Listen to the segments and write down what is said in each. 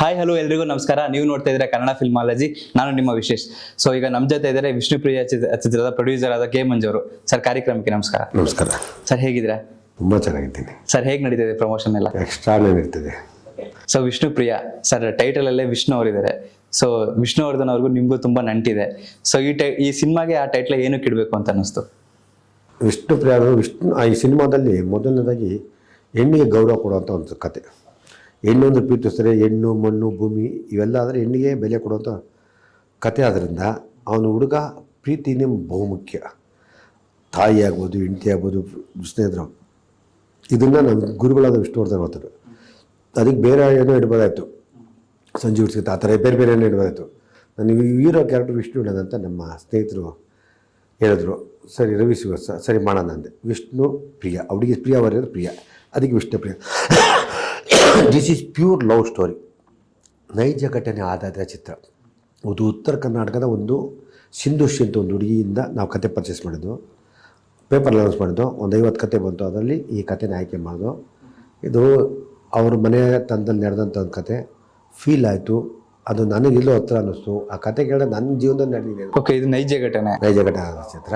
Hi hello ಎಲ್ರಿಗೂ ನಮಸ್ಕಾರ. ನೀವು ನೋಡ್ತಾ ಇದ್ರೆ ಕನ್ನಡ ಫಿಲ್ಮಾಲಜಿ ನಾನು ನಿಮ್ಮ ವಿಶೇಷ್. ಸೊ ಈಗ ನಮ್ಮ ಜೊತೆ ಇದ್ದಾರೆ ವಿಷ್ಣುಪ್ರಿಯ ಚಿತ್ರ- ಚಿತ್ರದ ಪ್ರೊಡ್ಯೂಸರ್ ಆದ ಕೆ ಮಂಜು ಅವರು. ಸರ್ ಕಾರ್ಯಕ್ರಮಕ್ಕೆ ನಮಸ್ಕಾರ. ನಮಸ್ಕಾರ. ಸರ್ ಹೇಗಿದ್ದೀರಾ? ತುಂಬಾ ಚೆನ್ನಾಗಿದ್ದೀನಿ. ಸರ್ ಹೇಗೆ ನಡೀತಿದೆ ಪ್ರಮೋಷನ್ ಎಲ್ಲ? ಎಕ್ಸ್ಟ್ರಾ ಇರ್ತದೆ ಸೊ ವಿಷ್ಣುಪ್ರಿಯ ಸರ್ ಟೈಟಲ್ ಅಲ್ಲೇ ವಿಷ್ಣು ಅವರಿದ್ದಾರೆ. ಸೊ ವಿಷ್ಣುವರ್ಧನ್ ಅವ್ರಿಗೂ ನಿಮಗೂ ತುಂಬಾ ನಂಟಿದೆ. ಸೊ ಈ ಟೈ ಈ ಸಿನಿಮಾಗೆ ಆ ಟೈಟ್ಲ್ ಏನಕ್ಕೆ ಇಡಬೇಕು ಅಂತ ಅನ್ನಿಸ್ತು? ವಿಷ್ಣು ಪ್ರಿಯ ವಿಷ್ಣು ಈ ಸಿನಿಮಾದಲ್ಲಿ ಮೊದಲನೇದಾಗಿ ಹೆಣ್ಣಿಗೆ ಗೌರವ ಕೊಡುವಂಥ ಒಂದು ಕತೆ. ಹೆಣ್ಣು ಪ್ರೀತಿಸ್ತಾರೆ ಹೆಣ್ಣು ಮಣ್ಣು, ಭೂಮಿ, ಇವೆಲ್ಲ ಆದರೆ ಹೆಣ್ಣಿಗೆ ಬೆಲೆ ಕೊಡುವಂಥ ಕತೆ ಆದ್ದರಿಂದ ಅವನು ಹುಡುಗ ಪ್ರೀತಿನೇ ಬಹುಮುಖ್ಯ. ತಾಯಿ ಆಗ್ಬೋದು, ಹೆಂಡತಿ ಆಗ್ಬೋದು, ಸ್ನೇಹಿತರು. ಇದನ್ನು ನಮ್ಮ ಗುರುಗಳಾದ ವಿಷ್ಣುವರ್ಧನ್ ಹೇಳ್ತಾರೆ ಅದಕ್ಕೆ ಬೇರೆ ಏನೋ ಇಡ್ಬೋದಾಯಿತು ಸಂಜೀವ್ ಸಿಗುತ್ತೆ ಆ ಥರ ಬೇರೆ ಬೇರೆ ಏನೋ ಇಡ್ಬೋದಾಯಿತು ನನಗೆ ಹೀರೋ ಕ್ಯಾರೆಕ್ಟರ್ ವಿಷ್ಣು ಅಂತ ನಮ್ಮ ಸ್ನೇಹಿತರು ಹೇಳಿದ್ರು. ಸರಿ, ರವಿ ಶಿವಸ ಸರಿ ಮಾಡೋಣ ಅಂದೆ. ವಿಷ್ಣು ಪ್ರಿಯ. ಅವಳಿಗೆ ಪ್ರಿಯ ಅವರಿಗೆ ಪ್ರಿಯ. ಅದಕ್ಕೆ Vishnu Priya. This is pure love story ನೈಜ ಘಟನೆ ಆಧಾರಿತ ಚಿತ್ರ. ಅದು ಉತ್ತರ ಕರ್ನಾಟಕದ ಒಂದು ಸಿಂಧುಷಿ ಅಂತ ಒಂದು ಹುಡುಗಿಯಿಂದ ನಾವು ಕತೆ ಪರ್ಚೇಸ್ ಮಾಡಿದ್ದು. ಪೇಪರ್ ಅನೌನ್ಸ್ ಮಾಡಿದ್ದು. ಒಂದು ಐವತ್ತು ಕತೆ ಬಂತು. ಅದರಲ್ಲಿ ಈ ಕತೆನ ಆಯ್ಕೆ ಮಾಡಿದ್ದು ಇದು ಅವ್ರ ಮನೆ ತಂದಲ್ಲಿ ನಡೆದಂಥ ಒಂದು ಕತೆ. ಫೀಲ್ ಆಯಿತು. ಅದು ನನಗೆ ಇಲ್ಲೋ ಹತ್ರ ಅನ್ನಿಸ್ತು. ಆ ಕತೆ ಕೇಳಿದ್ರೆ ನನ್ನ ಜೀವನದಲ್ಲಿ ನಡೆದಿದೆ ಓಕೆ ಇದು ನೈಜ ಘಟನೆ. ನೈಜ ಘಟನೆ ಆದ ಚಿತ್ರ.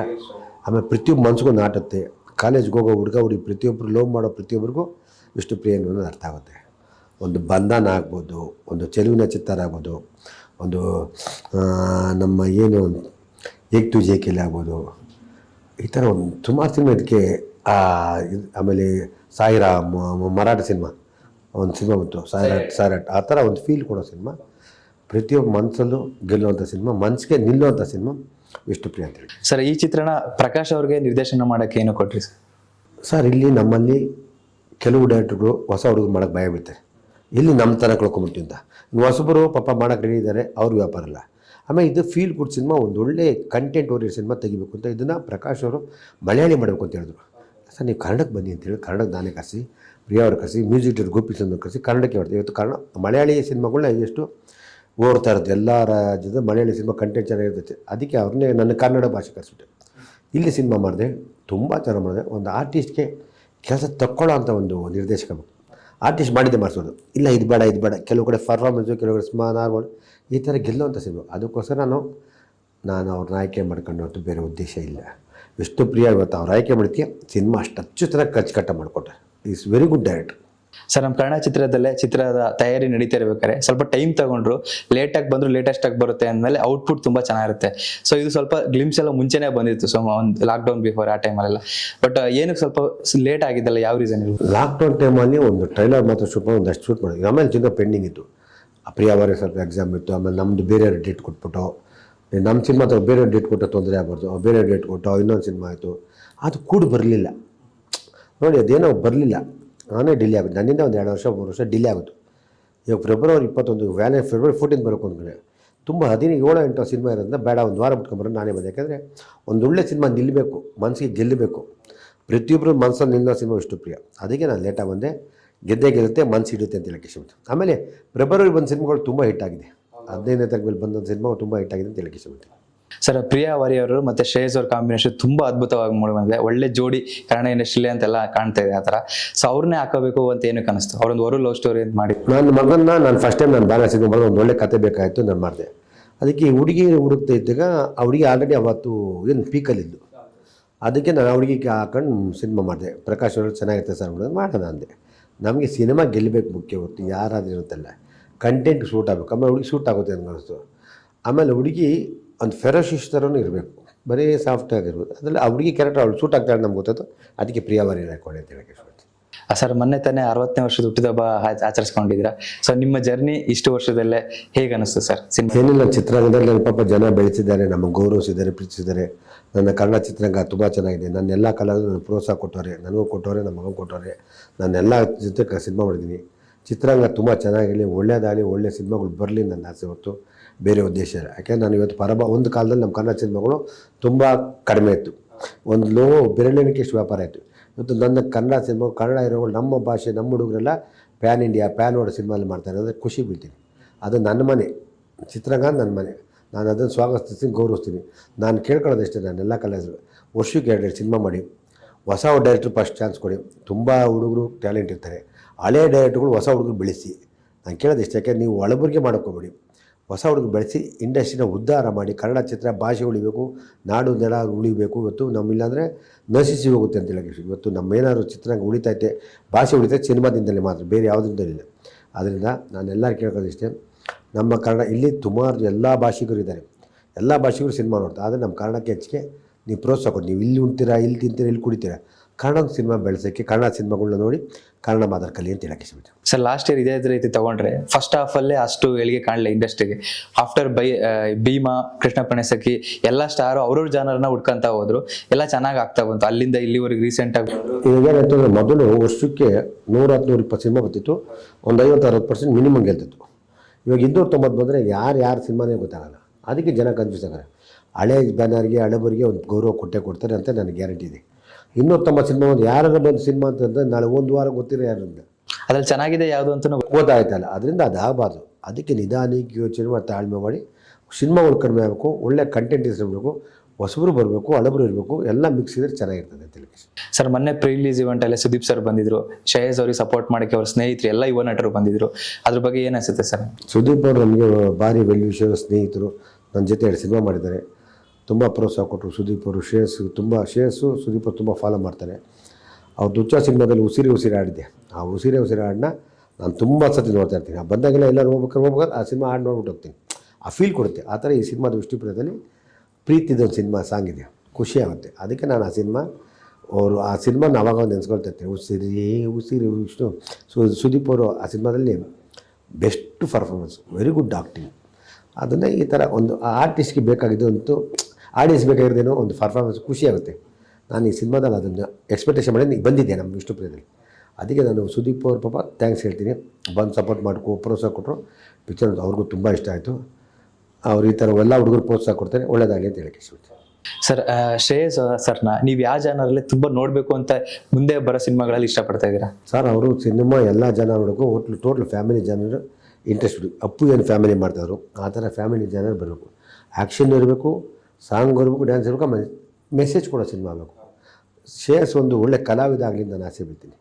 ಆಮೇಲೆ ಪ್ರತಿಯೊಬ್ಬ ಮನ್ಸಿಗೂ ನಾಟುತ್ತೆ. ಕಾಲೇಜ್ಗೆ ಹೋಗೋ ಹುಡುಗ ಹುಡುಗಿ ಪ್ರತಿಯೊಬ್ಬರು ಲವ್ ಮಾಡೋ ಪ್ರತಿಯೊಬ್ಬರಿಗೂ ವಿಷ್ಣು ಪ್ರಿಯ ಅನ್ನೋದು ಅರ್ಥ ಆಗುತ್ತೆ. ಒಂದು ಬಂಧನ ಆಗ್ಬೋದು ಒಂದು ಚೆಲುವಿನ ಚಿತ್ತಾರ ಆಗ್ಬೋದು ಒಂದು ನಮ್ಮ ಏನು ಏಕ್ ತು ಜೇಕೆಲ್ ಆಗ್ಬೋದು. ಈ ಥರ ಒಂದು ಸುಮಾರು ಸಿನಿಮಾ ಇದಕ್ಕೆ ಆಮೇಲೆ ಸಾಯಿರಾಮ್ ಮರಾಠ ಸಿನಿಮಾ ಒಂದು ಸಿನಿಮಾ ಬಂತು. ಸಾಯಿರಾಟ್ ಸಾಯಿರಾಟ್ ಆ ಥರ ಒಂದು ಫೀಲ್ ಕೊಡೋ ಸಿನಿಮಾ. ಪ್ರತಿಯೊಬ್ಬ ಮನಸ್ಸಲ್ಲೂ ಗೆಲ್ಲುವಂಥ ಸಿನಿಮಾ ಮನಸ್ಸಿಗೆ ನಿಲ್ಲುವಂಥ ಸಿನಿಮಾ ಅಂತ ಅಂತೇಳಿ ಸರ್ ಈ ಚಿತ್ರಣ ಪ್ರಕಾಶ್ ಅವ್ರಿಗೆ ನಿರ್ದೇಶನ ಮಾಡೋಕ್ಕೆ ಏನು ಕೊಟ್ರಿ ಸರ್? ಸರ್ ಇಲ್ಲಿ ನಮ್ಮಲ್ಲಿ ಕೆಲವು ಡೈರೆಕ್ಟ್ರುಗಳು ಹೊಸ ಹುಡುಗರು ಮಾಡೋಕ್ಕೆ ಭಯ ಬೀಳ್ತಾರೆ. ಇಲ್ಲಿ ನಮ್ಮ ಥರ ಕಳ್ಕೊಂಬಿಟ್ಟಿದ್ದ ಅಂತ ಹೊಸಬರು ಪಾಪ ಮಾಡೋಕ್ಕೆ ರೆಡಿ ಇದ್ದಾರೆ ಅವ್ರ ವ್ಯಾಪಾರ ಅಲ್ಲ. ಆಮೇಲೆ ಇದು ಫೀಲ್ ಗುಡ್ ಸಿನಿಮಾ ಒಂದು ಒಳ್ಳೆ ಕಂಟೆಂಟ್ ಓರಿಯೆಡ್ ಸಿನಿಮಾ ತೆಗಿಬೇಕು ಅಂತ ಇದನ್ನು ಪ್ರಕಾಶ್ ಅವರು ಮಲಯಾಳಿ ಮಾಡಬೇಕು ಅಂತ ಹೇಳಿದ್ರು. ಸರ್, ನೀವು ಕನ್ನಡಕ್ಕೆ ಬನ್ನಿ ಅಂತೇಳಿ ಕನ್ನಡಕ್ಕೆ ನಾನೇ ಕರೆಸಿ, ಪ್ರಿಯಾ ಅವ್ರು ಕರೆಸಿ, ಮ್ಯೂಸಿಕ್ ಡೈರೆಕ್ಟರ್ ಗೋಪಿ ಚಂದ್ರ ಕರೆಸಿ, ಕನ್ನಡಕ್ಕೆ ಮಾಡ್ತೀವಿ. ಇವತ್ತು ಕನ್ನಡ, ಮಲಯಾಳಿ ಸಿನಿಮಾಗಳನ್ನ ಎಷ್ಟು ಓಡ್ತಾ ಇರೋದು ಎಲ್ಲ ರಾಜ್ಯದ ಮಲಯಾಳಿ ಸಿನಿಮಾ ಕಂಟೆಂಟ್ ಚೆನ್ನಾಗಿರ್ತೈತೆ. ಅದಕ್ಕೆ ಅವ್ರನ್ನೇ ನನ್ನ ಕನ್ನಡ ಭಾಷೆ ಕರೆಸ್ಬಿಟ್ಟೆ. ಇಲ್ಲಿ ಸಿನಿಮಾ ಮಾಡಿದೆ, ತುಂಬ ಚೆನ್ನಾಗಿ ಮಾಡಿದೆ. ಒಂದು ಆರ್ಟಿಸ್ಟ್ಗೆ ಕೆಲಸ ತಕ್ಕೊಳ್ಳೋ ಅಂತ ಒಂದು ನಿರ್ದೇಶಕ ಆರ್ಟಿಸ್ಟ್ ಮಾಡಿದ್ದೆ ಮಾಡಿಸೋದು. ಇಲ್ಲ, ಇದು ಬೇಡ ಇದು ಬೇಡ. ಕೆಲವು ಕಡೆ ಪರ್ಫಾರ್ಮೆನ್ಸು ಕೆಲವು ಕಡೆ ಸ್ಮಾನ ನಾರ್ಮಲ್ ಈ ಥರ ಗೆಲ್ಲುವಂಥ ಸಿನಿಮಾ. ಅದಕ್ಕೋಸ್ಕರ ನಾನು ನಾನು ಅವ್ರನ್ನ ಆಯ್ಕೆ ಮಾಡ್ಕೊಂಡು ಬೇರೆ ಉದ್ದೇಶ ಇಲ್ಲ. ಎಷ್ಟು ಪ್ರಿಯ ಇವತ್ತು ಅವ್ರು ಆಯ್ಕೆ ಮಾಡ್ತೀಯ? ಸಿನಿಮಾ ಅಷ್ಟು ಅಚ್ಚುತನ ಕಚ್ಚುಕಟ್ಟ ಮಾಡಿಕೊಟ್ಟೆ is very good director sir ನಮ್ಮ ಕನ್ನಡ ಚಿತ್ರದಲ್ಲೇ ಚಿತ್ರದ ತಯಾರಿ ನಡೀತಾ ಇರ್ಬೇಕಾದ್ರೆ ಸ್ವಲ್ಪ ಟೈಮ್ ತಗೊಂಡ್ರು ಲೇಟ್ ಆಗಿ ಬಂದ್ರು ಲೇಟೆಸ್ಟ್ ಆಗಿ ಬರುತ್ತೆ ಅಂದಮೇಲೆ ಔಟ್ಪುಟ್ ತುಂಬಾ ಚೆನ್ನಾಗಿರುತ್ತೆ. ಸೊ ಇದು ಸ್ವಲ್ಪ ಗ್ಲಿಮ್ಸ್ ಎಲ್ಲ ಮುಂಚೆನೇ ಬಂದಿತ್ತು ಸೊ ಒಂದು ಲಾಕ್ಡೌನ್ ಬಿಫೋರ್ ಆ ಟೈಮಲ್ಲೆಲ್ಲ ಬಟ್ ಏನಕ್ಕೆ ಸ್ವಲ್ಪ ಲೇಟ್ ಆಗಿದ್ದಲ್ಲ, ಯಾವ ರೀಸನ್ ಲಾಕ್ಡೌನ್ ಟೈಮಲ್ಲಿ ಒಂದು ಟ್ರೈಲರ್ ಮಾತ್ರ ಶೂಟ್ ಮಾಡಿ, ಒಂದಷ್ಟು ಶೂಟ್ ಮಾಡಿದ್ವಿ. ಆಮೇಲೆ ಚಿನ್ನ ಪೆಂಡಿಂಗ್ ಇತ್ತು. ಪ್ರಿಯಾವರೆ ಸ್ವಲ್ಪ ಎಕ್ಸಾಮ್ ಇತ್ತು, ಆಮೇಲೆ ನಮ್ಮದು ಬೇರೆ ಡೇಟ್ ಕೊಟ್ಬಿಟ್ಟು ನಮ್ಮ ಸಿನಿಮಾ ಬೇರೆ ಡೇಟ್ ಕೊಟ್ಟು ತೊಂದರೆ ಆಗ್ಬಾರ್ದು ಬೇರೆ ಡೇಟ್ ಕೊಟ್ಟು, ಇನ್ನೊಂದು ಸಿನಿಮಾ ಆಯಿತು. ಅದು ಕೂಡ ಬರಲಿಲ್ಲ. ನೋಡಿ, ಅದೇನೋ ಬರಲಿಲ್ಲ. ನಾನೇ ಡಿಲೇ ಆಗುತ್ತೆ ನನ್ನಿಂದ ಒಂದು ಎರಡು ವರ್ಷ, ಮೂರು ವರ್ಷ ಡಿಲೇ ಆಗುತ್ತೆ ಇವಾಗ ಫೆಬ್ರವರಿ ಇಪ್ಪತ್ತೊಂದು ವ್ಯಾಲೆ ಫೆಬ್ರವರಿ ಫೋರ್ಟೀನ್ ಬರೋಕೆ ಅಂದ್ಕೊಂಡೆ ತುಂಬ ಹದಿನೈದು, ಏಳು ಎಂಟು ಸಿನಿಮಾ ಇರೋದ್ರಿಂದ ಬೇಡ, ಒಂದು ವಾರ ಬಿಟ್ಕೊಂಬರೋದು ನಾನೇ ಬಂದೆ. ಯಾಕೆಂದರೆ ಒಂದು ಒಳ್ಳೆ ಸಿನಿಮಾ ನಿಲ್ಲಬೇಕು ಮನಸ್ಸಿಗೆ ಗೆಲ್ಲಬೇಕು. ಪ್ರತಿಯೊಬ್ಬರು ಮನಸ್ಸಲ್ಲಿ ನಿಲ್ಲೋ ಸಿನಿಮಾ ಇಷ್ಟು ಪ್ರಿಯ. ಅದಕ್ಕೆ ನಾನು ಲೇಟಾಗಿ ಬಂದೆ. ಗೆದ್ದೇ ಗೆಲ್ಲುತ್ತೆ ಮನಸ್ಸು ಹಿಡಿಯುತ್ತೆ ಅಂತ ಹೇಳಕ್ಕೆ ಇಷ್ಟಪಡ್ತೀನಿ. ಆಮೇಲೆ ಫೆಬ್ರವರಿ ಬಂದ ಸಿನಿಮಾಗಳು ತುಂಬ ಹಿಟ್ ಆಗಿದೆ. ಹದಿನೈದನೇ ತಾರೀಕು ಮೇಲೆ ಬಂದ ಸಿನಿಮಾಗಳು ತುಂಬ ಹಿಟ್ ಆಗಿದೆ ಅಂತ ಹೇಳಕ್ಕೆ ಇಷ್ಟಪಡ್ತೀನಿ. ಸರ್, ಪ್ರಿಯಾ ವಾರಿ ಅವರು ಮತ್ತೆ ಶ್ರೇಯಸ್ ಅವ್ರ ಕಾಂಬಿನೇಷನ್ ತುಂಬಾ ಅದ್ಭುತವಾಗಿ ಮೂಡಿ ಬಂದಿದೆ. ಒಳ್ಳೆ ಜೋಡಿ ಕನ್ನಡ ಇಂಡಸ್ಟ್ರಿಲಿ ಅಂತೆಲ್ಲ ಕಾಣ್ತಾ ಇದೆ ಆ ಥರ. ಸೊ ಅವ್ರನ್ನೇ ಹಾಕೋಬೇಕು ಅಂತ ಏನು ಅನಿಸ್ತು ಅವ್ರೊಂದು ಅವರು ಲವ್ ಸ್ಟೋರಿ ಅಂತ ಮಾಡಿ. ನನ್ನ ಮಗನ್ನ ನಾನು ಫಸ್ಟ್ ಟೈಮ್ ನಾನು ಬ್ಯಾಲೆನ್ಸ್ ಮಾಡಿದ್ರೆ ಒಂದು ಒಳ್ಳೆ ಕತೆ ಬೇಕಾಯಿತು ನಾನು ಮಾಡಿದೆ. ಅದಕ್ಕೆ ಹುಡುಗಿ ಹುಡುಕ್ತಾ ಇದ್ದಾಗ ಆ ಹುಡುಗಿ ಆಲ್ರೆಡಿ ಅವತ್ತು ಏನು ಪೀಕಲ್ಲಿದ್ದು ಅದಕ್ಕೆ ನಾನು ಹುಡುಗಿಗೆ ಹಾಕೊಂಡು ಸಿನಿಮಾ ಮಾಡಿದೆ. ಪ್ರಕಾಶ್ ಅವರು ಚೆನ್ನಾಗಿರುತ್ತೆ ಸರ್ ಮಾಡೋದು ಮಾಡೋಣ ಅಂದೆ ನಮಗೆ ಸಿನಿಮಾ ಗೆಲ್ಲಬೇಕು ಮುಖ್ಯ ಹೊತ್ತು, ಯಾರಾದ್ರೂ ಇರುತ್ತಲ್ಲ. ಕಂಟೆಂಟ್ ಶೂಟ್ ಆಗಬೇಕು. ಆಮೇಲೆ ಹುಡುಗಿ ಶೂಟ್ ಆಗುತ್ತೆ ಅಂತ ಅನಿಸ್ತು. ಆಮೇಲೆ ಹುಡುಗಿ ಒಂದು ಫೆರೋಶಿಶ್ ಥರನೂ ಇರಬೇಕು. ಬರೀ ಸಾಫ್ಟ್ ಆಗಿರ್ಬೋದು ಅದರಲ್ಲಿ ಅವ್ರಿಗೆ ಹುಡುಗಿ ಕ್ಯಾರೆಕ್ಟರ್ ಅವಳು ಸೂಟ್ ಆಗ್ತಾಳೆ ನಮ್ಗೆ ಗೊತ್ತಾಯ್ತು. ಅದಕ್ಕೆ ಪ್ರಿಯವಾರಿ ರೆಕಾರ್ಡ್ ಅಂತ ಹೇಳಕ್ಕೆ ಸರ್ ಮೊನ್ನೆ ತಾನೇ ಅರವತ್ತನೇ ವರ್ಷದ ಹುಟ್ಟಿದಬ್ಬ ಆಚರಿಸ್ಕೊಂಡಿದ್ದೀರಾ? ಸೊ ನಿಮ್ಮ ಜರ್ನಿ ಇಷ್ಟು ವರ್ಷದಲ್ಲೇ ಹೇಗೆ ಅನಿಸ್ತು ಸರ್ ಏನಿಲ್ಲ ಚಿತ್ರರಂಗದಲ್ಲಿ ನನ್ನ ಪಾಪ ಜನ ಬೆಳೆಸಿದ್ದಾರೆ ನಮ್ಮ ಗೌರವಿಸಿದ್ದಾರೆ ಪ್ರೀತಿಸಿದ್ದಾರೆ. ನನ್ನ ಕನ್ನಡ ಚಿತ್ರರಂಗ ತುಂಬ ಚೆನ್ನಾಗಿದೆ. ನನ್ನ ಎಲ್ಲ ಕಲಾವಿದರು ನನಗೆ ಪ್ರೋತ್ಸಾಹ ಕೊಟ್ಟವ್ರೆ. ನನಗೂ ಕೊಟ್ಟವ್ರೆ ನಮ್ಮ ಮಗನಿಗೆ ಕೊಟ್ಟವ್ರೆ. ನಾನೆಲ್ಲ ಜೊತೆ ಚಿತ್ರಕ್ಕೆ ಸಿನಿಮಾ ಮಾಡಿದ್ದೀನಿ. ಚಿತ್ರರಂಗ ತುಂಬ ಚೆನ್ನಾಗಿರಲಿ ಒಳ್ಳೆಯದಾಗಲಿ ಒಳ್ಳೆ ಸಿನಿಮಾಗಳು ಬರಲಿ ನನ್ನ ಆಸೆ ಹೊತ್ತು. ಬೇರೆ ಉದ್ದೇಶ ಯಾಕೆಂದ್ರೆ ನಾನು ಇವತ್ತು ಪರಬ, ಒಂದು ಕಾಲದಲ್ಲಿ ನಮ್ಮ ಕನ್ನಡ ಸಿನಿಮಾಗಳು ತುಂಬ ಕಡಿಮೆ ಇತ್ತು. ಒಂದು ಲೋ ಬೆರಳೆಣಿಕೆಷ್ಟು ವ್ಯಾಪಾರ ಆಯಿತು ಇವತ್ತು ನನ್ನ ಕನ್ನಡ ಸಿನಿಮಾ ಕನ್ನಡ ಇರೋಗಳು ನಮ್ಮ ಭಾಷೆ, ನಮ್ಮ ಹುಡುಗರೆಲ್ಲ ಪ್ಯಾನ್ ಇಂಡಿಯಾ ಪ್ಯಾನ್ ವರ್ಡ್ ಸಿನಿಮಾಲಿ ಮಾಡ್ತಾರೆ. ಅಂದರೆ ಖುಷಿ ಬೀಳ್ತೀನಿ. ಅದು ನನ್ನ ಮನೆ. ಚಿತ್ರರಂಗ ನನ್ನ ಮನೆ. ನಾನು ಅದನ್ನು ಸ್ವಾಗತಿಸ್ತೀನಿ, ಗೌರವಿಸ್ತೀನಿ. ನಾನು ಕೇಳ್ಕೊಳ್ಳೋದಷ್ಟೇ ಎಲ್ಲ ಕಲಾವಿದರು. ವರ್ಷಕ್ಕೆ ಎರಡು ಸಿನಿಮಾ ಮಾಡಿ. ಹೊಸ ಡೈರೆಕ್ಟ್ರ್ ಫಸ್ಟ್ ಚಾನ್ಸ್ ಕೊಡಿ. ತುಂಬ ಹುಡುಗರು ಟ್ಯಾಲೆಂಟ್ ಇರ್ತಾರೆ. ಹಳೆ ಡೈರೆಕ್ಟ್ರುಗಳು ಹೊಸ ಹುಡುಗರು ಬೆಳೆಸಿ. ನಾನು ಕೇಳೋದು ಇಷ್ಟ ಯಾಕೆ ನೀವು ಒಳಬರಿಗೆ ಮಾಡೋಕ್ಕೋಗ್ಬೇಡಿ ಹೊಸ ಹುಡುಗ ಬೆಳೆಸಿ ಇಂಡಸ್ಟ್ರಿನ ಉದ್ಧಾರ ಮಾಡಿ ಕನ್ನಡ ಚಿತ್ರ ಭಾಷೆ ಉಳಿಬೇಕು, ನಾಡು ನೆಲ ಉಳಿಬೇಕು, ಇವತ್ತು ನಮ್ಮಿಲ್ಲಾಂದರೆ ನಶಿಸಿ ಹೋಗುತ್ತೆ ಅಂತ ಹೇಳಕ್ಕೆ. ಇವತ್ತು ನಮ್ಮೇನಾದ್ರು ಚಿತ್ರರಂಗ ಉಳಿತೈತೆ ಭಾಷೆ ಉಳಿತೈತೆ ಸಿನಿಮಾದಿಂದಲೇ ಮಾತ್ರ, ಬೇರೆ ಯಾವುದರಿಂದಲಿಲ್ಲ ಆದ್ದರಿಂದ ನಾನೆಲ್ಲರೂ ಕೇಳ್ಕೊಳ್ಳೋದು ಇಷ್ಟೇ, ನಮ್ಮ ಕನ್ನಡ ಇಲ್ಲಿ ಸುಮಾರು ಎಲ್ಲ ಭಾಷಿಗರು ಇದ್ದಾರೆ ಎಲ್ಲ ಭಾಷಿಗರು ಸಿನಿಮಾ ನೋಡ್ತಾರೆ, ಆದರೆ ನಮ್ಮ ಕನ್ನಡಕ್ಕೆ ಹೆಚ್ಚಿಗೆ ನೀವು ಪ್ರೋತ್ಸಾಹ ಕೊಡಿ. ನೀವು ಇಲ್ಲಿ ಉಣ್ತೀರಾ ಇಲ್ಲಿ ತಿಂತೀರಾ ಇಲ್ಲಿ ಕುಡಿತೀರಾ? ಕನ್ನಡ ಸಿನಿಮಾ ಬೆಳೆಸೋಕ್ಕೆ ಕನ್ನಡ ಸಿನಿಮಾಗಳನ್ನ ನೋಡಿ ಕನ್ನಡ ಮಾದರ್ ಕಲಿ ಅಂತ ಹೇಳಕ್ಕೆ ಇಷ್ಟಪಡ್ತೀನಿ. ಸರ್ ಲಾಸ್ಟ್ ಇಯರ್ ಇದೇ ರೀತಿ ತಗೊಂಡ್ರೆ ಫಸ್ಟ್ ಹಾಫ್ ಅಲ್ಲೇ ಅಷ್ಟು ಏಳಿಗೆ ಕಾಣಲಿ ಇಂಡಸ್ಟ್ರಿಗೆ ಆಫ್ಟರ್ ಬೈ ಭೀಮಾ ಕೃಷ್ಣ ಪಣೆಸಕಿ ಎಲ್ಲ ಸ್ಟಾರು ಅವ್ರವ್ರ ಜನರನ್ನ ಹುಡ್ಕೊಂತ ಹೋದ್ರು. ಎಲ್ಲ ಚೆನ್ನಾಗಿ ಆಗ್ತಾ ಬಂತು. ಅಲ್ಲಿಂದ ಇಲ್ಲಿವರೆಗೆ ರೀಸೆಂಟ್ ಆಗಿ ಈಗ ಏನಾಯ್ತು ಮೊದಲು ವರ್ಷಕ್ಕೆ ನೂರ ಹತ್ತು ನೂರ ಇಪ್ಪತ್ತು ಸಿನಿಮಾ ಬರ್ತಿತ್ತು. ಒಂದು ಐವತ್ತು ಅರವತ್ತು ಪರ್ಸೆಂಟ್ ಮಿನಿಮಮ್ ಗೆಲ್ತಿತ್ತು ಇವಾಗ ಇನ್ನೂರ ತೊಂಬತ್ತು ಬಂದರೆ ಯಾರು ಯಾರು ಸಿನಿಮಾನೇ ಗೊತ್ತಾಗಲ್ಲ. ಅದಕ್ಕೆ ಜನ ಕನ್ಫ್ಯೂಸ್ ಆಗ್ತಾರೆ. ಹಳೆ ಬ್ಯಾನರ್ಗೆ ಹಳೆಬರಿಗೆ ಒಂದು ಗೌರವ ಕೊಟ್ಟೆ ಕೊಡ್ತಾರೆ ಅಂತ ನನಗೆ ಗ್ಯಾರಂಟಿ ಇದೆ. ಇನ್ನೂ ತಮ್ಮ ಸಿನಿಮಾ ಒಂದು ಯಾರು ಬಂದು ಸಿನಿಮಾ ಅಂತಂದರೆ ನಾಳೆ ಒಂದು ವಾರ ಗೊತ್ತಿರೋ ಯಾರು ಅಂತ ಅದ್ರಲ್ಲಿ ಚೆನ್ನಾಗಿದೆ ಯಾವುದು ಅಂತ ಗೊತ್ತಾಯ್ತಲ್ಲ ಅದರಿಂದ ಅದು ಆಗಬಾರ್ದು. ಅದಕ್ಕೆ ನಿಧಾನಕ್ಕೆ ಯೋಚನೆ ಮಾಡಿ ತಾಳ್ಮೆ ಮಾಡಿ ಸಿನಿಮಾಗಳು ಕಡಿಮೆ ಆಗಬೇಕು ಒಳ್ಳೆ ಕಂಟೆಂಟ್ ಇರಬೇಕು ಹೊಸಬರು ಬರಬೇಕು ಹಳಬರು ಇರಬೇಕು ಎಲ್ಲ ಮಿಕ್ಸ್ ಇದ್ರೆ ಚೆನ್ನಾಗಿರ್ತದೆ ಹೇಳಿ ಸರ್ ಮೊನ್ನೆ ಪ್ರೀ ರಿಲೀಸ್ ಇವೆಂಟ್ ಅಲ್ಲೇ ಸುದೀಪ್ ಸರ್ ಬಂದಿದ್ರು ಶ್ರೇಯಸ್ ಅವ್ರಿಗೆ ಸಪೋರ್ಟ್ ಮಾಡಕ್ಕೆ ಅವ್ರ ಸ್ನೇಹಿತರು ಎಲ್ಲ ಯುವ ನಟರು ಬಂದಿದ್ರು. ಅದ್ರ ಬಗ್ಗೆ ಏನು ಅನ್ಸುತ್ತೆ ಸರ್? ಸುದೀಪ್ ಅವರು ನಮಗೆ ಭಾರಿ ವೆಲ್ ವಿಷಯ ಸ್ನೇಹಿತರು ನನ್ನ ಜೊತೆ ಎರಡು ಸಿನಿಮಾ ಮಾಡಿದ್ದಾರೆ. ತುಂಬ ಪ್ರೋತ್ಸಾಹ ಕೊಟ್ಟರು ಸುದೀಪ್ ಅವರು ಶ್ರೇಯಸ್ ತುಂಬ ಶ್ರೇಯಸ್ಸು. ಸುದೀಪ್ ಅವರು ತುಂಬ ಫಾಲೋ ಮಾಡ್ತಾರೆ. ಅವ್ರು ದುಚ್ಚ ಸಿನಿಮಾದಲ್ಲಿ ಉಸಿರಿ ಉಸಿರಿ ಆಡಿದೆ ಆ ಉಸಿರಿ ಉಸಿರಿ ಹಾಡನ್ನ ನಾನು ತುಂಬ ಸತಿ ನೋಡ್ತಾ ಇರ್ತೀನಿ. ಆ ಬಂದಾಗೆಲ್ಲ ಎಲ್ಲರೂ ಹೋಗ್ಬೇಕಾದ್ರೆ ಹೋಗ್ಬೇಕಾದ್ರೆ ಆ ಸಿನಿಮಾ ಹಾಡು ನೋಡ್ಬಿಟ್ಟು ಹೋಗ್ತೀನಿ. ಆ ಫೀಲ್ ಕೊಡುತ್ತೆ. ಆ ಥರ ಈ ಸಿನಿಮಾದ ವಿಷ್ಣುಪುರದಲ್ಲಿ ಪ್ರೀತಿದೊಂದು ಸಿನಿಮಾ, ಸಾಂಗ್ ಇದೆ. ಖುಷಿ ಆಗುತ್ತೆ. ಅದಕ್ಕೆ ನಾನು ಆ ಸಿನಿಮಾ, ಅವರು ಆ ಸಿನಿಮಾ ಅವಾಗ ಒಂದು ನೆನೆಸ್ಕೊಳ್ತಾ ಇರ್ತೀನಿ. ಉಸಿರಿ ಉಸಿರಿ ವಿಷ್ಣು. ಸು, ಸುದೀಪ್ ಅವರು ಆ ಸಿನಿಮಾದಲ್ಲಿ best performance. Very good acting ಅದನ್ನೇ ಈ ಥರ ಒಂದು ಆರ್ಟಿಸ್ಟ್ಗೆ ಬೇಕಾಗಿದ್ದು ಒಂದು ಆಡಿಯನ್ಸ್ ಬೇಕಾಗಿರೋದೇನೋ ಒಂದು ಪರ್ಫಾರ್ಮೆನ್ಸ್ ಖುಷಿಯಾಗುತ್ತೆ ನಾನು ಈ ಸಿನಿಮಾದಲ್ಲಿ ಅದನ್ನು ಎಕ್ಸ್ಪೆಕ್ಟೇಷನ್ ಮಾಡಿ ಬಂದಿದ್ದೆ ನಮ್ಮ ವಿಷ್ಣುಪ್ರಿಯದಲ್ಲಿ ಅದಕ್ಕೆ ನಾನು ಸುದೀಪ್ ಅವ್ರ ಪಾಪ ಥ್ಯಾಂಕ್ಸ್ ಹೇಳ್ತೀನಿ. ಬಂದು ಸಪೋರ್ಟ್ ಮಾಡ್ಕೊ ಪ್ರೋತ್ಸಾಹ ಕೊಟ್ಟರು ಪಿಕ್ಚರ್ ಅವ್ರಿಗೂ ತುಂಬ ಇಷ್ಟ ಆಯಿತು. ಅವ್ರು ಈ ಥರ ಎಲ್ಲ ಹುಡುಗರು ಪ್ರೋತ್ಸಾಹ ಕೊಡ್ತಾರೆ ಒಳ್ಳೇದಾಗಲಿ ಅಂತ ಹೇಳಕ್ಕೆ ಇಷ್ಟಪಡ್ತೀನಿ. ಸರ್ ಶ್ರೇಯಸ್ ಸರ್ನ ನೀವು ಯಾವ ಜನರಲ್ಲಿ ತುಂಬ ನೋಡಬೇಕು ಅಂತ ಮುಂದೆ ಬರೋ ಸಿನಿಮಾಗಳಲ್ಲಿ ಇಷ್ಟಪಡ್ತಾ ಇದ್ದೀರಾ? ಸರ್ ಅವರು ಸಿನಿಮಾ ಎಲ್ಲ ಜನ ನೋಡೋಕ್ಕೂ ಹೋಟ್ಲು ಟೋಟಲ್ ಫ್ಯಾಮಿಲಿ ಜನರು ಇಂಟ್ರೆಸ್ಟ್ ಅಪ್ಪು ಏನು ಫ್ಯಾಮಿಲಿ ಮಾಡ್ತಾಯಿದ್ರು ಆ ಥರ ಫ್ಯಾಮಿಲಿ ಜನರು ಬರಬೇಕು. ಆ್ಯಕ್ಷನ್ ಇರಬೇಕು ಸಾಂಗ್ ಇರಬೇಕು ಡ್ಯಾನ್ಸ್ ಇರಬೇಕು, ಆಮೇಲೆ ಮೆಸೇಜ್ ಕೊಡೋ ಸಿನಿಮಾ ಆಗಬೇಕು ಶೇರ್ಸ್ ಒಂದು ಒಳ್ಳೆ ಕಲಾವಿದ ಆಗಲಿ ನಾನು ಆಸೆ ಬಿಡ್ತೀನಿ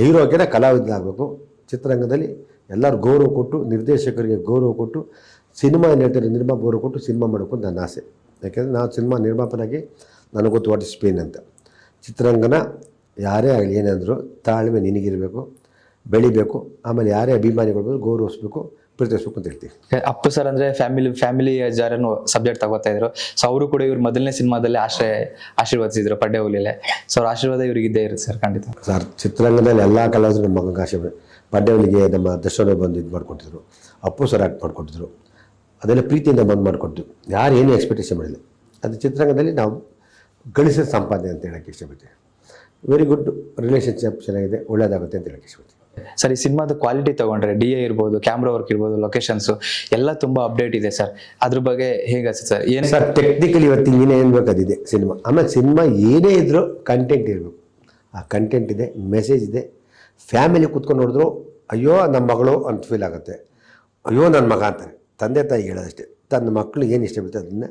ಹೀರೋಗೆ ಕಲಾವಿದ ಆಗಬೇಕು ಚಿತ್ರರಂಗದಲ್ಲಿ ಎಲ್ಲರೂ ಗೌರವ ಕೊಟ್ಟು, ನಿರ್ದೇಶಕರಿಗೆ ಗೌರವ ಕೊಟ್ಟು ಸಿನಿಮಾ ಹೇಳ್ತಾರೆ ನಿರ್ಮಾಪ ಗೌರವ ಕೊಟ್ಟು ಸಿನಿಮಾ ಮಾಡಬೇಕು ನನ್ನ ಆಸೆ. ಯಾಕೆಂದರೆ ನಾವು ಸಿನಿಮಾ ನಿರ್ಮಾಪನಾಗಿ ನನಗೆ ಗೊತ್ತು ವಾಟ್ ಇಸ್ ಅಂತ. ಚಿತ್ರರಂಗನ ಯಾರೇ ಆಗಲಿ ಏನಾದರೂ ತಾಳ್ಮೆ ನಿನಗಿರಬೇಕು, ಬೆಳಿಬೇಕು, ಆಮೇಲೆ ಯಾರೇ ಅಭಿಮಾನಿಗಳು ಗೌರವಿಸ್ಬೇಕು ಪ್ರೀತಿಸ್ಬೇಕು ಅಂತ ಹೇಳ್ತೀವಿ. ಅಪ್ಪು ಸರ್ ಅಂದ್ರೆ ಫ್ಯಾಮಿಲಿ ಫ್ಯಾಮಿಲಿ ಜಾರನ್ನು ಸಬ್ಜೆಕ್ಟ್ ತಗೋತಾ ಇದ್ರು. ಸೊ ಅವರು ಕೂಡ ಇವ್ರ ಮೊದಲನೇ ಸಿನಿಮಾದಲ್ಲಿ ಆಶ್ರಯ ಆಶೀರ್ವದಿಸಿದ್ರು ಪಡ್ಡೆ ಹುಲಿಲೆ. ಸೊ ಅವ್ರ ಆಶೀರ್ವಾದ ಇವ್ರಿಗೆ ಇದ್ದೇ ಇರುತ್ತೆ ಸರ್ ಖಂಡಿತ. ಸರ್ ಚಿತ್ರರಂಗದಲ್ಲಿ ಎಲ್ಲ ಕಲಾವಿದರು ನಮ್ಮ ಮಗನಿಗೆ ಪಡ್ಡೆ ಪಡ್ಡೆವಳಿಗೆ ನಮ್ಮ ದರ್ಶನ ಬಂದು ಇದು ಮಾಡ್ಕೊಟ್ಟಿದ್ರು. ಅಪ್ಪು ಸರ್ ಆಕ್ಟ್ ಮಾಡಿಕೊಟ್ಟಿದ್ರು. ಅದೆಲ್ಲ ಪ್ರೀತಿಯಿಂದ ಬಂದು ಮಾಡಿಕೊಟ್ಟು ಯಾರು ಏನು ಎಕ್ಸ್ಪೆಕ್ಟೇಷನ್ ಮಾಡಿಲ್ಲ. ಅದು ಚಿತ್ರರಂಗದಲ್ಲಿ ನಾವು ಗಳಿಸಿದ ಸಂಪಾದನೆ ಅಂತ ಹೇಳಕ್ಕೆ ಇಷ್ಟಪಡ್ತೀವಿ. ವೆರಿ ಗುಡ್ ರಿಲೇಷನ್ಶಿಪ್ ಚೆನ್ನಾಗಿದೆ ಒಳ್ಳೆಯದಾಗುತ್ತೆ ಅಂತ ಹೇಳಕ್ಕೆ ಇಷ್ಟಪಡ್ತೀನಿ ಸರ್, ಈ ಸಿನಿಮಾದ ಕ್ವಾಲಿಟಿ ತಗೊಂಡ್ರೆ ಡಿ ಎ ಇರ್ಬೋದು ಕ್ಯಾಮ್ರಾ ವರ್ಕ್ ಇರ್ಬೋದು ಲೊಕೇಶನ್ಸ್ ಎಲ್ಲ ತುಂಬಾ ಅಪ್ಡೇಟ್ ಇದೆ ಸರ್. ಅದ್ರ ಬಗ್ಗೆ ಹೇಗೆ ಸರ್? ಏನು ಸರ್ ಟೆಕ್ನಿಕಲಿ ಇವತ್ತು ಏನೇ ಏನು ಬೇಕು ಅದಿದೆ ಸಿನಿಮಾ. ಆಮೇಲೆ ಸಿನಿಮಾ ಏನೇ ಇದ್ದರೂ ಕಂಟೆಂಟ್ ಇರಬೇಕು. ಆ ಕಂಟೆಂಟ್ ಇದೆ ಮೆಸೇಜ್ ಇದೆ. ಫ್ಯಾಮಿಲಿ ಕೂತ್ಕೊಂಡು ನೋಡಿದ್ರು, ಅಯ್ಯೋ ನಮ್ಮ ಮಗಳು ಅಂತ ಫೀಲ್ ಆಗುತ್ತೆ. ಅಯ್ಯೋ ನನ್ನ ಮಗ ಅಂತಾರೆ. ತಂದೆ ತಾಯಿ ಹೇಳೋದಷ್ಟೇ. ತನ್ನ ಮಕ್ಕಳು ಏನು ಇಷ್ಟ ಬಿಡ್ತಾರೆ ಅದನ್ನು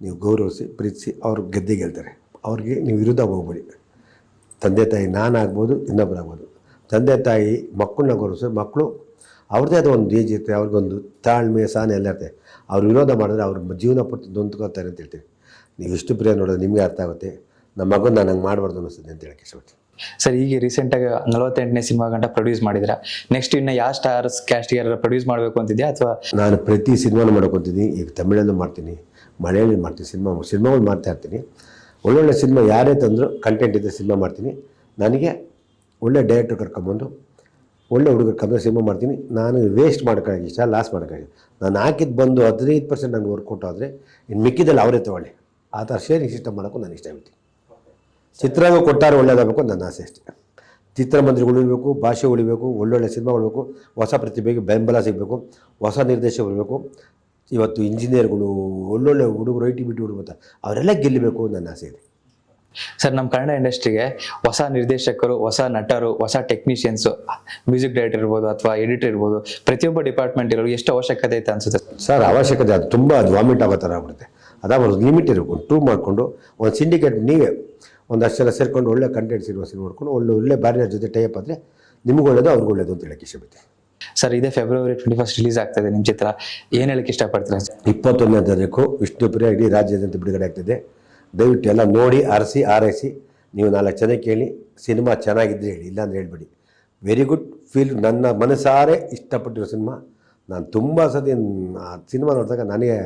ನೀವು ಗೌರವಿಸಿ, ಪ್ರೀತಿಸಿ ಅವ್ರು ಗೆದ್ದೆ ಗೆಲ್ತಾರೆ. ಅವ್ರಿಗೆ ನೀವು ವಿರುದ್ಧ ಹೋಗ್ಬೇಡಿ. ತಂದೆ ತಾಯಿ ನಾನಾಗ್ಬೋದು ಇನ್ನೊಬ್ಬರಾಗ್ಬೋದು ತಂದೆ ತಾಯಿ ಮಕ್ಕಳನ್ನ ಗೌರವಿಸಿ ಮಕ್ಕಳು ಅವ್ರದ್ದೇ ಆದ ಒಂದು ಏಜ್ ಇರುತ್ತೆ ಅವ್ರಿಗೊಂದು ತಾಳ್ಮೆ ಸಹನೆ ಎಲ್ಲ ಇರುತ್ತೆ. ಅವ್ರು ವಿರೋಧ ಮಾಡಿದ್ರೆ ಅವ್ರ ಜೀವನ ಪೂರ್ತಿ ನೊಂದ್ಕೊಳ್ತಾರೆ ಅಂತ ಹೇಳ್ತೀವಿ. ನೀವು ಇಷ್ಟು ಪ್ರಿಯ ನೋಡಿದ್ರೆ ನಿಮಗೆ ಅರ್ಥ ಆಗುತ್ತೆ. ನಮ್ಮ ಮಗನ ನಾನು ಹಂಗೆ ಮಾಡಬಾರ್ದು ಅನ್ನಿಸ್ತದೆ ಅಂತ ಹೇಳಕ್ಕೆ ಇಷ್ಟಪಡ್ತೀನಿ ಸರ್ ಈಗ ರೀಸೆಂಟಾಗಿ ನಲವತ್ತೆಂಟನೇ ಸಿನಿಮಾ ಗಂಟ ಪ್ರೊಡ್ಯೂಸ್ ಮಾಡಿದ್ರ. ನೆಕ್ಸ್ಟ್ ಇನ್ನು ಯಾವ ಸ್ಟಾರ್ಸ್ ಕ್ಯಾಸ್ಟ್ ಯಾರು ಪ್ರೊಡ್ಯೂಸ್ ಮಾಡಬೇಕು ಅಂತಿದ್ಯಾ ಅಥವಾ? ನಾನು ಪ್ರತಿ ಸಿನಿಮಾನು ಮಾಡ್ಕೊತೀನಿ ಈಗ ತಮಿಳಲ್ಲೂ ಮಾಡ್ತೀನಿ ಮಲಯಾಳಿ ಮಾಡ್ತೀನಿ ಸಿನಿಮಾ ಸಿನಿಮಾಗಳು ಮಾಡ್ತಾ ಇರ್ತೀನಿ. ಒಳ್ಳೊಳ್ಳೆ ಸಿನಿಮಾ ಯಾರೇ ತಂದರೂ ಕಂಟೆಂಟ್ ಇದೆ ಸಿನಿಮಾ ಮಾಡ್ತೀನಿ. ನನಗೆ ಒಳ್ಳೆ ಡೈರೆಕ್ಟರ್ ಕರ್ಕೊಂಬಂದು ಒಳ್ಳೆ ಹುಡುಗರು ಕಮ್ಮಿ ಸಿನಿಮಾ ಮಾಡ್ತೀನಿ. ನಾನು ವೇಸ್ಟ್ ಮಾಡ್ಕೊಳ್ಳೋಕೆ ಇಷ್ಟ ಲಾಸ್ ಮಾಡ್ಕೊಳ್ಳಿ ನಾನು ಹಾಕಿದ್ದು ಬಂದು ಹದಿನೈದು ಪರ್ಸೆಂಟ್ ನನಗೆ ವರ್ಕೌಟ್ ಆದರೆ ಇನ್ನು ಮಿಕ್ಕಿದಲ್ಲಿ ಅವರೇ ತೊಗೊಳ್ಳಿ. ಆ ಥರ ಶೇರಿಂಗ್ ಸಿಸ್ಟಮ್ ಮಾಡೋಕ್ಕೂ ನಾನು ಇಷ್ಟ ಆಗ್ತೀನಿ ಚಿತ್ರರಂಗ ಕೊಟ್ಟಾರೆ ಒಳ್ಳೇದಾಗಬೇಕು ನನ್ನ ಆಸೆ ಅಷ್ಟೆ. ಚಿತ್ರಮಂದಿರಗಳು ಉಳಿಬೇಕು, ಭಾಷೆ ಉಳಿಬೇಕು, ಒಳ್ಳೊಳ್ಳೆ ಸಿನಿಮಾಗಳು ಹೊಸ ಪ್ರತಿಭೆಗೆ ಬೆಂಬಲ ಸಿಗಬೇಕು, ಹೊಸ ನಿರ್ದೇಶಕರು ಬರಬೇಕು ಇವತ್ತು ಇಂಜಿನಿಯರ್ಗಳು ಒಳ್ಳೊಳ್ಳೆ ಹುಡುಗರು ಐ ಟಿ ಹುಡುಗರು ಬರ್ತಾರೆ, ಅವರೆಲ್ಲ ಗೆಲ್ಲಬೇಕು ನನ್ನ ಆಸೆ ಇದೆ. ಸರ್ ನಮ್ಮ ಕನ್ನಡ ಇಂಡಸ್ಟ್ರಿಗೆ ಹೊಸ ನಿರ್ದೇಶಕರು ಹೊಸ ನಟರು ಹೊಸ ಟೆಕ್ನಿಷಿಯನ್ಸ್ ಮ್ಯೂಸಿಕ್ ಡೈರೆಕ್ಟರ್ ಇರ್ಬೋದು ಅಥವಾ ಎಡಿಟರ್ ಇರ್ಬೋದು ಪ್ರತಿಯೊಬ್ಬ ಡಿಪಾರ್ಟ್ಮೆಂಟ್ ಇರೋರು ಎಷ್ಟು ಅವಶ್ಯಕತೆ ಐತೆ ಅನ್ಸುತ್ತೆ. ಸರ್ ಅವಶ್ಯಕತೆ ಅದು ತುಂಬ ಅದು ವಾಮಿಟ್ ಆಗೋ ಥರ ಆಗ್ಬಿಡುತ್ತೆ. ಒಂದು ಲಿಮಿಟ್ ಇರಬೇಕು ಟೂ ಮಾಡಿಕೊಂಡು ಒಂದು ಸಿಂಡಿಕೇಟ್ ನೀವೇ ಒಂದು ಜನ ಸೇರ್ಕೊಂಡು ಒಳ್ಳೆ ಕಂಟೆಂಟ್ಸ್ ಇರುವ ಸಿನಿಮಾ ನೋಡ್ಕೊಂಡು ಒಳ್ಳೆ ಒಳ್ಳೆ ಬ್ಯಾರಿಯರ್ ಜೊತೆ ಟೈಪ್ ಆದರೆ ನಿಮ್ಗೆ ಒಳ್ಳೇದು ಅವ್ರಿಗೆ ಒಳ್ಳೇದು ಅಂತ ಹೇಳಕ್ಕೆ ಇಷ್ಟಪಡ್ತೀನಿ. ಸರ್ ಇದೇ ಫೆಬ್ರವರಿ ಟ್ವೆಂಟಿ ಫಸ್ಟ್ ರಿಲೀಸ್ ಆಗ್ತದೆ ನಿಮ್ಮ ಚಿತ್ರ. ಏನು ಹೇಳಕ್ಕೆ ಇಷ್ಟಪಡ್ತೀರಾ ಇಪ್ಪತ್ತೊಂದನೇ ತಾರೀಕು ವಿಷ್ಣುಪುರ ಇಡೀ ರಾಜ್ಯಾದ್ಯಂತ ಬಿಡುಗಡೆ ಆಗ್ತಿದೆ. ದಯವಿಟ್ಟು ಎಲ್ಲ ನೋಡಿ ಅರಸಿ ಆರೈಸಿ. ನೀವು ನಾಲ್ಕು ಜನ ಕೇಳಿ ಸಿನಿಮಾ ಚೆನ್ನಾಗಿದ್ದರೆ ಹೇಳಿ ಇಲ್ಲಾಂದ್ರೆ ಹೇಳ್ಬೇಡಿ. ವೆರಿ ಗುಡ್ ಫೀಲ್ ನನ್ನ ಮನಸಾರೆ ಇಷ್ಟಪಟ್ಟಿರೋ ಸಿನಿಮಾ. ನಾನು ತುಂಬ ಸತಿ ಆ ಸಿನಿಮಾ ನೋಡಿದಾಗ ನನಗೆ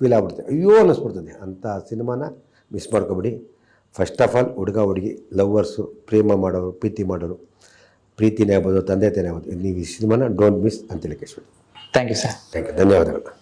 ಫೀಲ್ ಆಗ್ಬಿಡ್ತದೆ ಅಯ್ಯೋ ಅನ್ನಿಸ್ಬಿಡ್ತದೆ. ಅಂಥ ಸಿನಿಮಾನ ಮಿಸ್ ಮಾಡ್ಕೊಬಿಡಿ. ಫಸ್ಟ್ ಆಫ್ ಆಲ್ ಹುಡುಗ ಹುಡುಗಿ ಲವ್ವರ್ಸು ಪ್ರೇಮ ಮಾಡೋರು ಪ್ರೀತಿ ಮಾಡೋರು. ಪ್ರೀತಿನೇ ಆಗ್ಬೋದು ತಂದೆ ತಾನೇ ಆಗ್ಬೋದು. ನೀವು ಈ ಸಿನಿಮಾನ ಡೋಂಟ್ ಮಿಸ್ ಅಂತೇಳಿ ಕೇಳಿಸ್ಬಿಡಿ. Thank you sir thank you ಧನ್ಯವಾದಗಳು.